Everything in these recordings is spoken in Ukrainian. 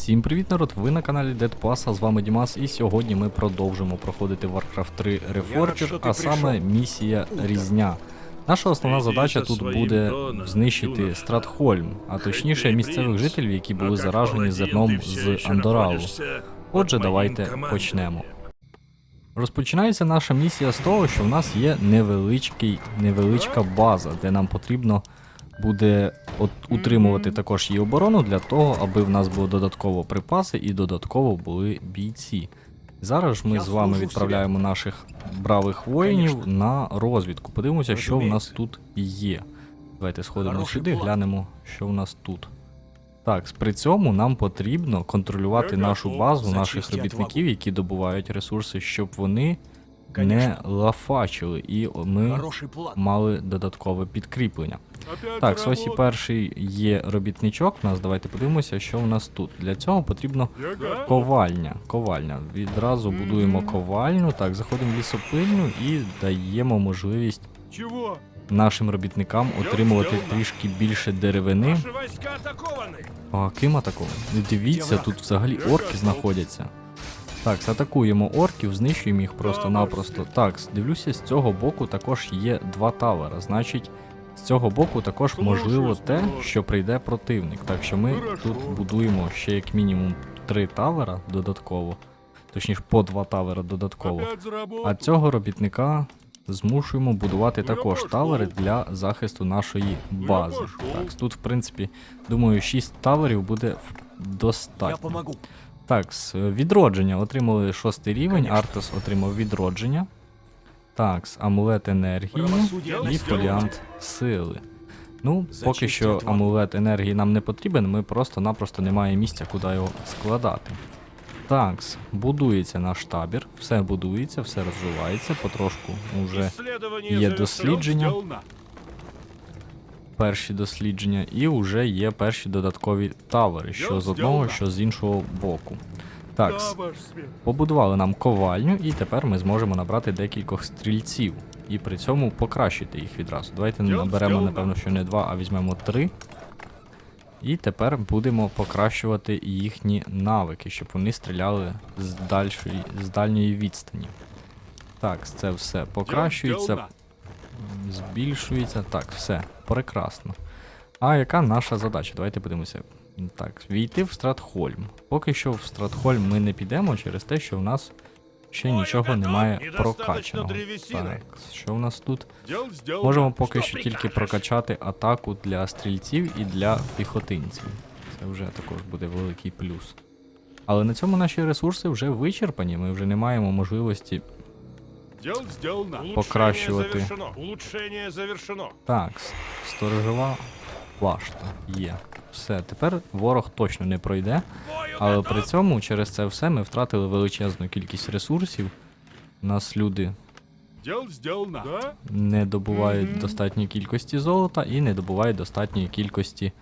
Всім привіт, народ! Ви на каналі Dead Pass, а з вами Дімас, і сьогодні ми продовжимо проходити Warcraft 3 рад, Reforged, що ти а саме місія Різня. Наша основна задача тут буде знищити. Стратхольм, а точніше місцевих жителів, які були заражені зерном з Андоралу. Отже, давайте почнемо. Розпочинається наша місія з того, що в нас є невеличкий, невеличка база, де нам потрібно буде от, утримувати також її оборону для того, аби в нас було додатково припаси і додатково були бійці. Зараз ж ми Я з вами відправляємо наших бравих воїнів на розвідку. Подивимося, що в нас тут є. Давайте сходимо Хороший сюди, план. глянемо, що в нас тут. Так, при цьому нам потрібно контролювати нашу базу наших робітників, які добувають ресурси, щоб вони не лафачили, і ми мали додаткове підкріплення. Опять Так, ось і перший є робітничок. У нас давайте подивимося, що в нас тут. Для цього потрібно ковальня. Ковальня. Відразу будуємо ковальню. Так, заходимо в лісопильню і даємо можливість Чего? нашим робітникам отримувати трішки більше деревини. А ким атакований? Дивіться, тут взагалі орки знаходяться. Так, атакуємо орків, знищуємо їх просто-напросто. Так, дивлюся, з цього боку також є два тавера. Значить, з цього боку також можливо те, що прийде противник. Так що ми тут будуємо ще як мінімум три тавера додатково. Точніше, по два тавера додатково. А цього робітника змушуємо будувати також тавери для захисту нашої бази. Так, тут, в принципі, думаю, 6 таверів буде достатньо. Так, з е, відродження отримали шостий рівень, Конечно. Артес отримав відродження. Так, амулет енергії і фоліант сили. Ну, поки що амулет енергії нам не потрібен, ми просто-напросто не маємо місця, куди його складати. Так, будується наш табір, все будується, все розвивається, потрошку вже є дослідження. Перші дослідження, і вже є перші додаткові тавери, що з одного, що з іншого боку. Так, побудували нам ковальню, і тепер ми зможемо набрати декількох стрільців. І при цьому покращити їх відразу. Давайте наберемо, напевно, що не два, а візьмемо три. І тепер будемо покращувати їхні навики, щоб вони стріляли з, дальшої, з дальньої відстані. Так, це все покращується. Збільшується. Так, все, прекрасно. А яка наша задача? Давайте подивимося. Так, війти в Стратхольм. Поки що в Стратхольм ми не підемо через те, що в нас ще нічого немає прокачаного. Так, що в нас тут? Можемо поки що тільки прокачати атаку для стрільців і для піхотинців. Це вже також буде великий плюс. Але на цьому наші ресурси вже вичерпані, ми вже не маємо можливості Дел сделано. Покращувати. завершено. Улучшение завершено. Так, сторожова башта є. Все, тепер ворог точно не пройде. Але при цьому через це все ми втратили величезну кількість ресурсів. Нас люди не добувають достатньої кількості золота і не добувають достатньої кількості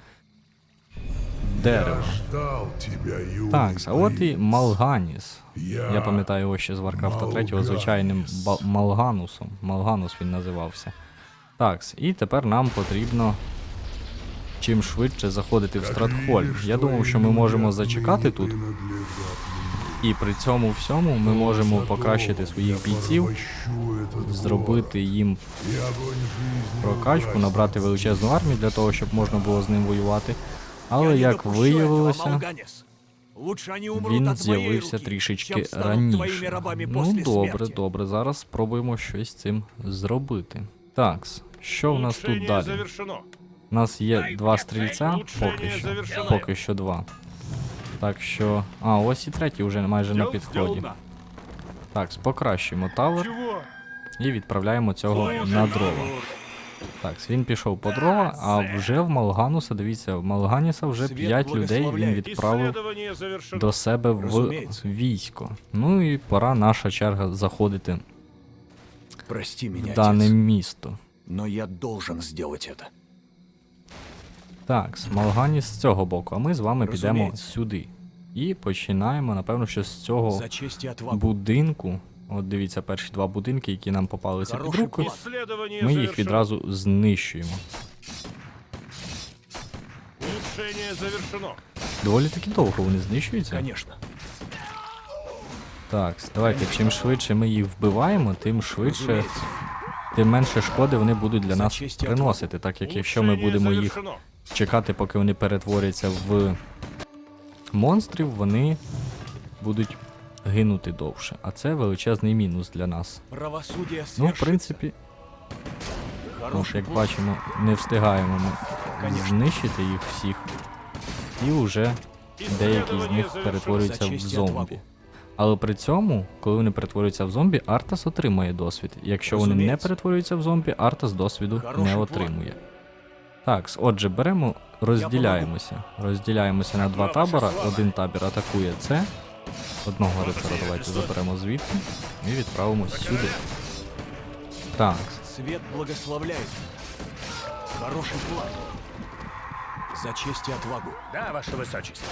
дерева. Ждал Так, а от і. Малганіс. Я, пам'ятаю його ще з Warcraft 3 звичайним Малганусом. Малганус він називався. Так, і тепер нам потрібно чим швидше заходити в Стратхольм. Я думав, що ми можемо зачекати тут, і при цьому всьому ми можемо покращити своїх бійців, зробити їм прокачку, набрати величезну армію для того, щоб можна було з ним воювати. Я Але як виявилося, він з'явився трішечки раніше. Ну добре, добре. Зараз спробуємо щось з цим зробити. Так, що в нас тут далі? У нас є два стрільця, поки що. Поки що два. Так що. А, ось і третій вже майже на підході. Так, покращуємо тавер і відправляємо цього на дрова. Так, він пішов по дрова, а вже в Малгануса, дивіться, в Малганіса вже 5 людей він відправив до себе в військо. Ну і пора наша черга заходити Прости меня, в дане отец, місто. но я должен сделать это. Так, Малганіс з цього боку, а ми з вами підемо Розуміється. сюди. І починаємо, напевно, що з цього За честь и отвагу. будинку. От дивіться, перші два будинки, які нам попалися під руку. Ми їх відразу знищуємо. Доволі таки довго вони знищуються. Конечно. Так, давайте, чим швидше ми їх вбиваємо, тим швидше, тим менше шкоди вони будуть для нас приносити, так як якщо ми будемо їх чекати, поки вони перетворяться в монстрів, вони будуть гинути довше. А це величезний мінус для нас. Ну, в принципі, ну, Хороший як бачимо, не встигаємо ми знищити їх всіх. І вже деякі з них перетворюються в зомбі. Але при цьому, коли вони перетворюються в зомбі, Артас отримує досвід. Якщо вони не перетворюються в зомбі, Артас досвіду не отримує. Так, отже, беремо, розділяємося. Розділяємося на два табора. Один табір атакує це. Одного рицара давайте заберемо звідти і відправимо сюди. Так, Свет благословляет. Хороший план. За честь и отвагу. Да, ваше высочество.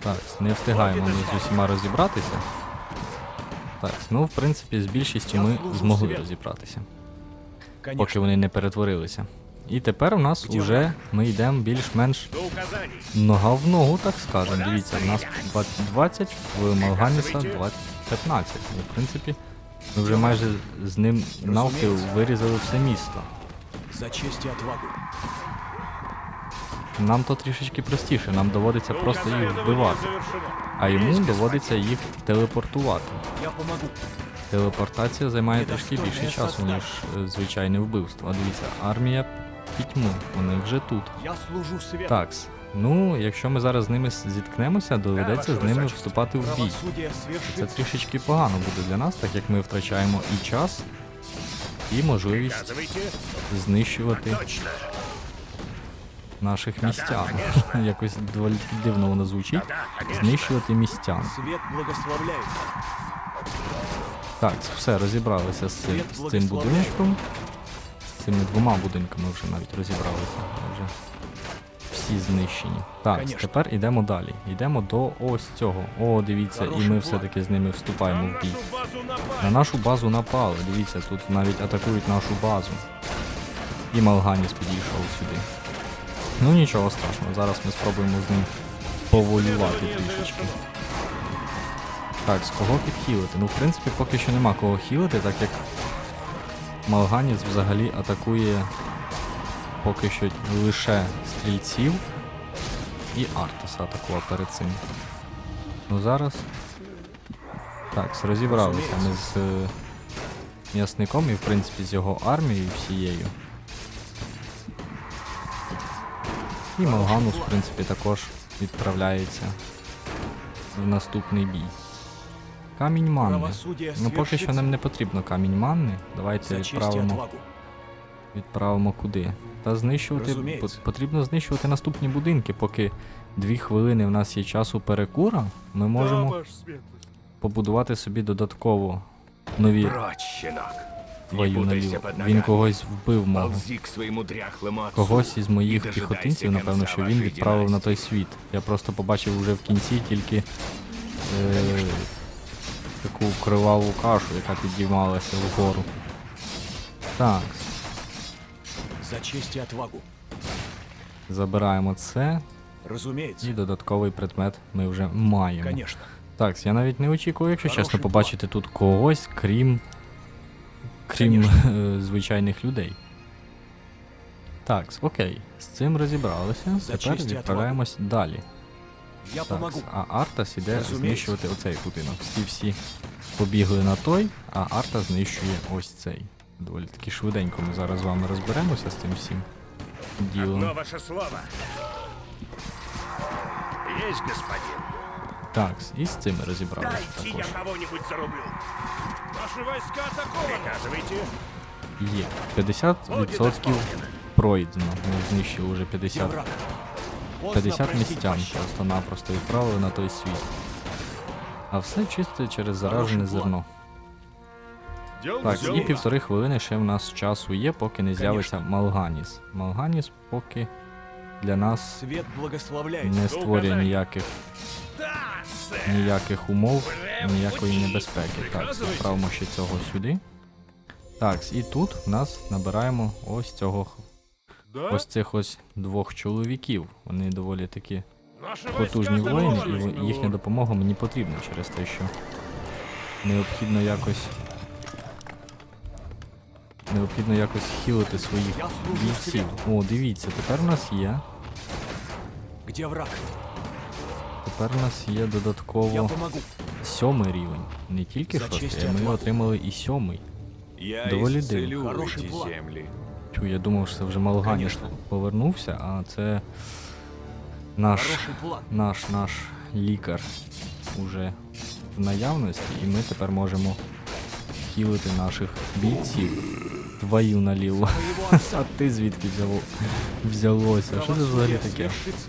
так, не встигаємо ми з усіма розібратися. Так, ну в принципі з більшістю ми змогли розібратися. поки вони не перетворилися. І тепер у нас уже ми йдемо більш-менш нога в ногу, так скажемо. Дивіться, в нас 20, в Малганіса 15. Ну, в принципі, ми вже майже з ним навпіл вирізали все місто. За честь отвагу. Нам то трішечки простіше, нам доводиться просто їх вбивати, а йому доводиться їх телепортувати. Телепортація займає трішки більше часу, ніж е, звичайне вбивство. А дивіться, армія пітьми, вони вже тут. Я служу свету. Такс. Ну, якщо ми зараз з ними зіткнемося, доведеться з ними вступати в бій. Це трішечки погано буде для нас, так як ми втрачаємо і час, і можливість знищувати наших містян. Якось доволі дивно воно звучить. Знищувати містян. Так, все, розібралися з цим, з цим будинком. З цими двома будинками вже навіть розібралися. Вже всі знищені. Так, Конечно. тепер йдемо далі. Йдемо до ось цього. О, дивіться, і ми все-таки з ними вступаємо в бій. На нашу базу напали. Дивіться, тут навіть атакують нашу базу. І Малганіс підійшов сюди. Ну нічого страшного, зараз ми спробуємо з ним повоювати трішечки. Так, з кого підхилити? Ну, в принципі, поки що нема кого хілити, так як Малганіс взагалі атакує поки що лише стрільців і Артаса атакував перед цим. Ну зараз. Так, розібралися ми з е, м'ясником і в принципі з його армією всією. І Малганус, в принципі, також відправляється в наступний бій. Камінь манни. Ну поки що нам не потрібно камінь манни. Давайте відправимо, відправимо куди. Та знищувати потрібно знищувати наступні будинки, поки дві хвилини в нас є часу перекура, ми можемо побудувати собі додатково нові твою Він когось вбив мого. Когось із моїх піхотинців, напевно, що він відправив на той світ. Я просто побачив вже в кінці тільки е, таку криваву кашу, яка підіймалася вгору. Так, За честь и отвагу. забираємо це, Разумеется. і додатковий предмет ми вже маємо. Конечно. Так, я навіть не очікував, якщо чесно, Хороший побачити тут когось, крім. крім Конечно. е, звичайних людей. Так, окей, з цим розібралися. За Тепер і відправляємось далі. Я Так, помогу. а Арта іде знищувати оцей будинок. Всі всі побігли на той, а Арта знищує ось цей. Доволі таки швиденько ми зараз з вами розберемося з цим всім ділом. Но ваше слово. Есть, господин. Так, і з цими розібралися Дайте я також. кого-нибудь зарублю. Наши войска атакованы. Приказывайте. Є. 50% пройдено. Ми знищили вже Где 50, враг? Поздно 50 просить містян пощады. просто-напросто відправили на той світ. А все чисто через заражене зерно. Так, і півтори хвилини ще в нас часу є, поки не з'явиться Малганіс. Малганіс поки для нас не створює ніяких, ніяких умов, ніякої небезпеки. Так, відправимо ще цього сюди. Так, і тут в нас набираємо ось цього ось цих ось двох чоловіків. Вони доволі Наши потужні воїни, і їхня допомога мені потрібна через те, що необхідно якось. Необхідно якось хілити своїх бійців. О, дивіться, тепер у нас є. Где враг? Тепер у нас є додатково сьомий рівень. Не тільки шостий, а ми отримали і сьомий. Я Доволі земли. Тю, я думав, що це вже Малганіш повернувся, а це наш, Хороший план. наш, наш лікар уже в наявності, і ми тепер можемо хілити наших бійців. Твою наліво. Моего отца. А ти звідки взяло, взялося? Що це взагалі Правосудие таке? свершится.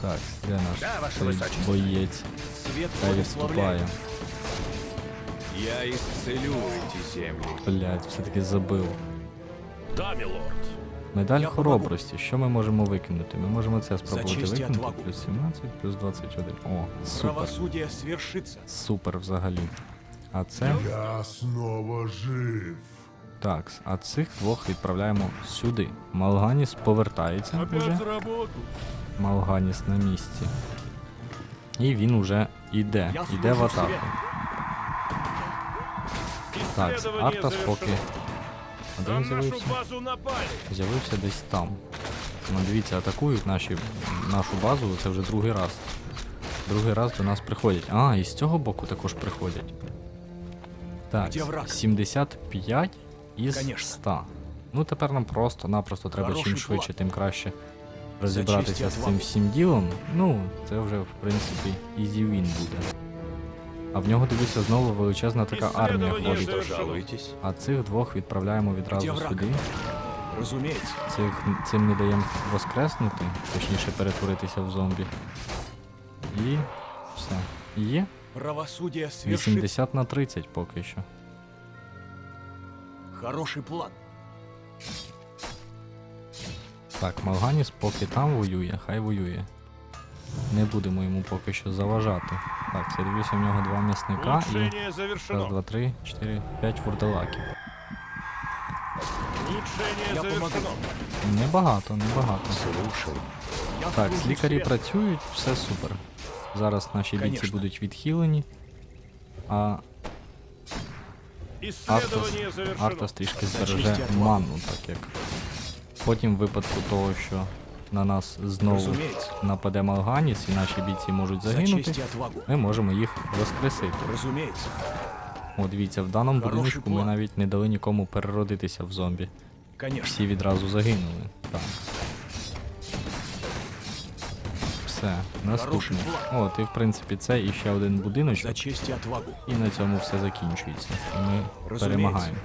Так, де наш Да, ваше той височество. боєць? Свет Хай благословляет. відступає. Я исцелю эти земли. Блять, все-таки забив. Да, милорд. Медаль Я хоробрості. Що ми можемо викинути? Ми можемо це спробувати викинути. отвагу. Плюс 17, плюс 21. О, супер. Свершится. Супер взагалі. А це. Я снова жив. Так, а цих двох відправляємо сюди. Малганіс повертається Опять уже. Малганіс на місці. І він уже іде. Я Іде в атаку. Так, Артас поки. А де він з'явився? З'явився десь там. Ну, дивіться, атакують наші, нашу базу, це вже другий раз. Другий раз до нас приходять. А, і з цього боку також приходять. Так, 75 із 100. Ну тепер нам просто-напросто треба чим швидше, тим краще розібратися з цим всім ділом. Ну, це вже в принципі easy win буде. А в нього дивися знову величезна така армія ходить. А цих двох відправляємо відразу сюди. Цих, цим не даємо воскреснути, точніше перетворитися в зомбі. І все. Є 80 на 30 поки що. Хороший план. Так, Малганіс поки там воює, хай воює. Не будемо йому поки що заважати. Так, це дивлюся, в нього два м'ясника і. Раз, два, три, чотири, п'ять вурдалаків. Улучшение Я завершено. Небагато, небагато. Так, лікарі працюють, все супер. Зараз наші бійці будуть відхилені. А Артас. Артас трішки збереже манну, так як. Потім в випадку того, що на нас знову нападе Малганіс і наші бійці можуть загинути, ми можемо їх воскресити. Разумеется. О, дивіться, в даному будиночку ми навіть не дали нікому переродитися в зомбі. Конечно. Всі відразу загинули. Так. Все, наступний. От, і в принципі це і ще один будиночок. І на цьому все закінчується. І ми перемагаємо.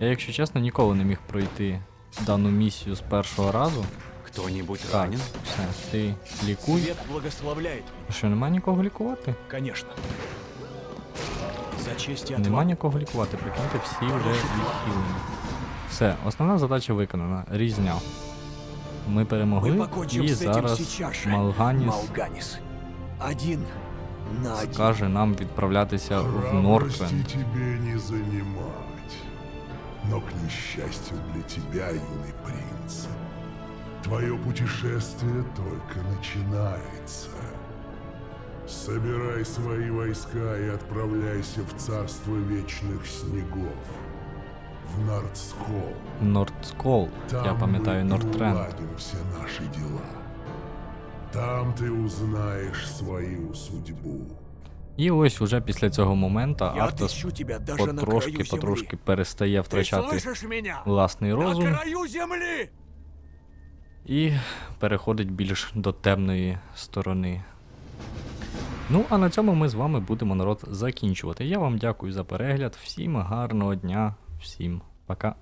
Я, якщо чесно, ніколи не міг пройти дану місію з першого разу. Кто-нибудь Так, ранен? все, ти лікуй. Свет благословляет. Що, нема нікого лікувати? Конечно. За честь и Нема отвагу. нікого лікувати, прикиньте, всі вже відхилені. Все, основна задача виконана. Різня. Ми Мы перемогли, покончим і с этим зараз сейчас же. Малганіс Малганис. Один на один. каже нам відправлятися в Храбрости Норквенд. тебе не занимать. Но, к несчастью для тебя, юный принц, твое путешествие только начинается. Собирай свои войска и отправляйся в царство вечных снегов. В Нордскол. Нордскол, Там я пам'ятаю мы и Нордтренд. уладим все наши дела. Там ты узнаешь свою судьбу. І ось уже після цього моменту Я Артас отыщу тебя даже на краю потрошки, земли. потрошки перестає Ты втрачати слышишь меня? власний На розум краю земли! І переходить більш до темної сторони. Ну, а на цьому ми з вами будемо народ закінчувати. Я вам дякую за перегляд. Всім гарного дня, всім пока.